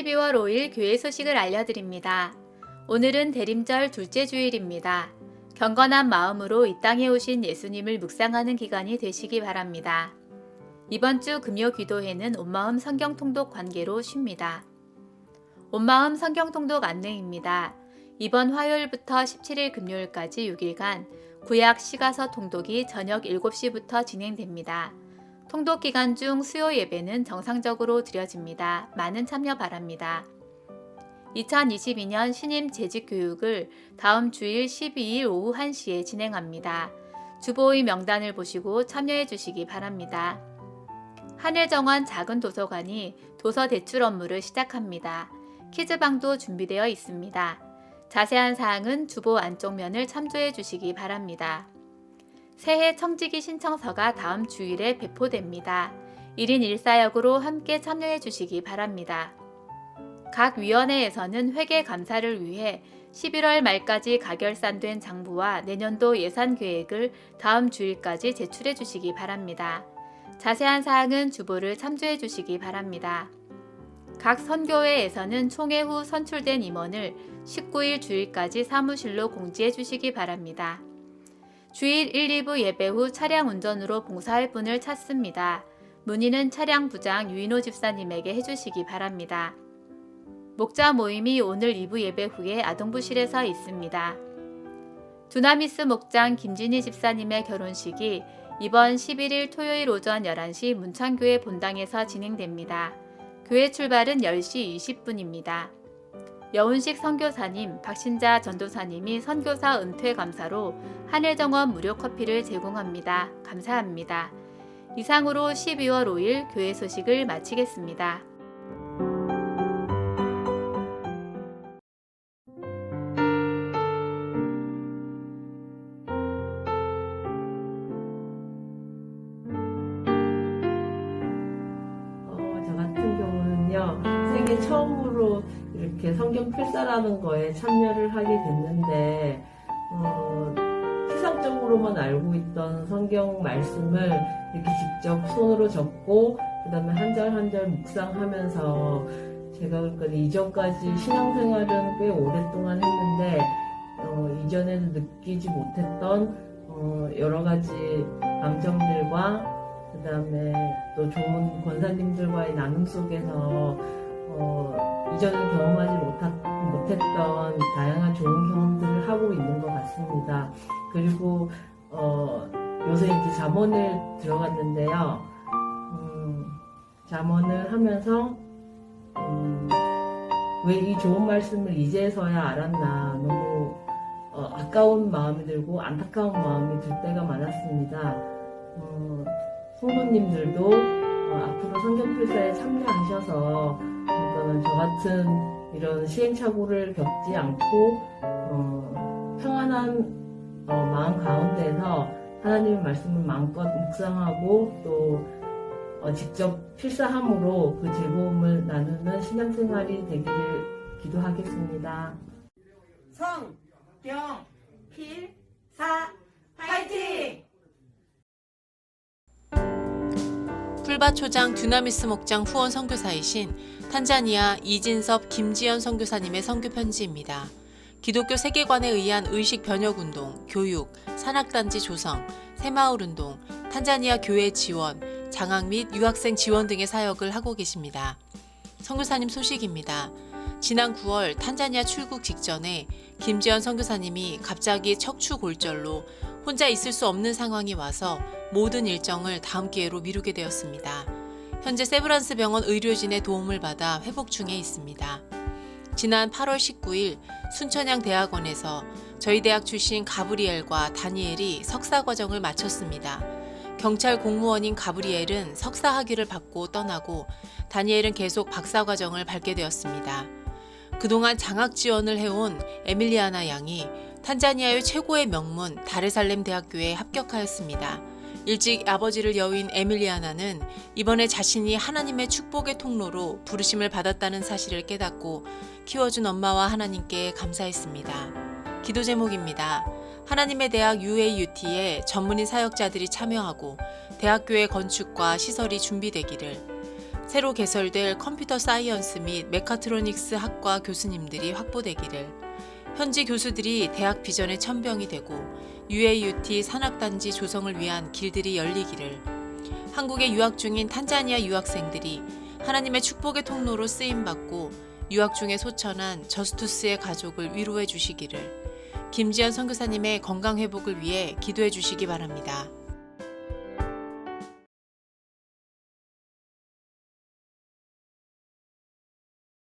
12월 5일 교회 소식을 알려드립니다. 오늘은 대림절 둘째 주일입니다. 경건한 마음으로 이 땅에 오신 예수님을 묵상하는 기간이 되시기 바랍니다. 이번 주 금요 기도회는 온마음 성경 통독 관계로 쉽니다. 온마음 성경 통독 안내입니다. 이번 화요일부터 17일 금요일까지 6일간 구약 시가서 통독이 저녁 7시부터 진행됩니다. 통독 기간 중 수요 예배는 정상적으로 드려집니다. 많은 참여 바랍니다. 2022년 신임 재직 교육을 다음 주일 12일 오후 1시에 진행합니다. 주보의 명단을 보시고 참여해 주시기 바랍니다. 하늘정원 작은 도서관이 도서 대출 업무를 시작합니다. 키즈방도 준비되어 있습니다. 자세한 사항은 주보 안쪽 면을 참조해 주시기 바랍니다. 새해 청지기 신청서가 다음 주일에 배포됩니다. 1인 1사역으로 함께 참여해 주시기 바랍니다. 각 위원회에서는 회계 감사를 위해 11월 말까지 가결산된 장부와 내년도 예산 계획을 다음 주일까지 제출해 주시기 바랍니다. 자세한 사항은 주보를 참조해 주시기 바랍니다. 각 선교회에서는 총회 후 선출된 임원을 19일 주일까지 사무실로 공지해 주시기 바랍니다. 주일 1, 2부 예배 후 차량 운전으로 봉사할 분을 찾습니다. 문의는 차량 부장 유인호 집사님에게 해주시기 바랍니다. 목자 모임이 오늘 2부 예배 후에 아동부실에서 있습니다. 두나미스 목장 김진희 집사님의 결혼식이 이번 11일 토요일 오전 11시 문창교회 본당에서 진행됩니다. 교회 출발은 10시 20분입니다. 여운식 선교사님, 박신자 전도사님이 선교사 은퇴 감사로 하늘정원 무료 커피를 제공합니다. 감사합니다. 이상으로 12월 5일 교회 소식을 마치겠습니다. 어, 저 같은 경우는요, 생애 처음으로 이렇게 성경 필사라는 거에 참여를 하게 됐는데, 어, 피상적으로만 알고 있던 성경 말씀을 이렇게 직접 손으로 적고, 그 다음에 한 절 한 절 묵상하면서, 제가 그러니까 이전까지 신앙생활은 꽤 오랫동안 했는데, 어, 이전에는 느끼지 못했던 어, 여러 가지 감정들과 그 다음에 또 좋은 권사님들과의 나눔 속에서 어, 이전에 경험하지 못했던 다양한 좋은 경험들을 하고 있는 것 같습니다. 그리고 어, 요새 이제 잠원을 들어갔는데요. 음, 잠원을 하면서 음, 왜이 좋은 말씀을 이제서야 알았나 너무 어, 아까운 마음이 들고 안타까운 마음이 들 때가 많았습니다. 어, 성도님들도 어, 앞으로 성경필사에 참여하셔서 그 러니까는 저 같은 이런 시행착오를 겪지 않고 어, 평안한 어, 마음 가운데서 하나님의 말씀을 마음껏 묵상하고 또 어, 직접 필사함으로 그 즐거움을 나누는 신앙생활이 되기를 기도하겠습니다. 성, 경, 필, 사, 파이팅! 풀밭 초장 듀나미스 목장 후원 선교사이신 탄자니아 이진섭 김지연 선교사님의 선교 편지입니다. 기독교 세계관에 의한 의식 변혁 운동, 교육, 산악단지 조성, 새마을 운동, 탄자니아 교회 지원, 장학 및 유학생 지원 등의 사역을 하고 계십니다. 선교사님 소식입니다. 지난 9월 탄자니아 출국 직전에 김지연 선교사님이 갑자기 척추 골절로 혼자 있을 수 없는 상황이 와서 모든 일정을 다음 기회로 미루게 되었습니다. 현재 세브란스 병원 의료진의 도움을 받아 회복 중에 있습니다. 지난 8월 19일 순천향 대학원에서 저희 대학 출신 가브리엘과 다니엘이 석사 과정을 마쳤습니다. 경찰 공무원인 가브리엘은 석사 학위를 받고 떠나고 다니엘은 계속 박사 과정을 밟게 되었습니다. 그동안 장학 지원을 해온 에밀리아나 양이 탄자니아의 최고의 명문 다르살렘 대학교에 합격하였습니다. 일찍 아버지를 여윈 에밀리아나는 이번에 자신이 하나님의 축복의 통로로 부르심을 받았다는 사실을 깨닫고 키워준 엄마와 하나님께 감사했습니다. 기도 제목입니다. 하나님의 대학 UAUT에 전문인 사역자들이 참여하고 대학교의 건축과 시설이 준비되기를 새로 개설될 컴퓨터 사이언스 및 메카트로닉스 학과 교수님들이 확보되기를, 현지 교수들이 대학 비전의 천병이 되고 UAUT 산학단지 조성을 위한 길들이 열리기를, 한국에 유학 중인 탄자니아 유학생들이 하나님의 축복의 통로로 쓰임 받고 유학 중에 소천한 저스투스의 가족을 위로해 주시기를 김지연 선교사님의 건강 회복을 위해 기도해 주시기 바랍니다.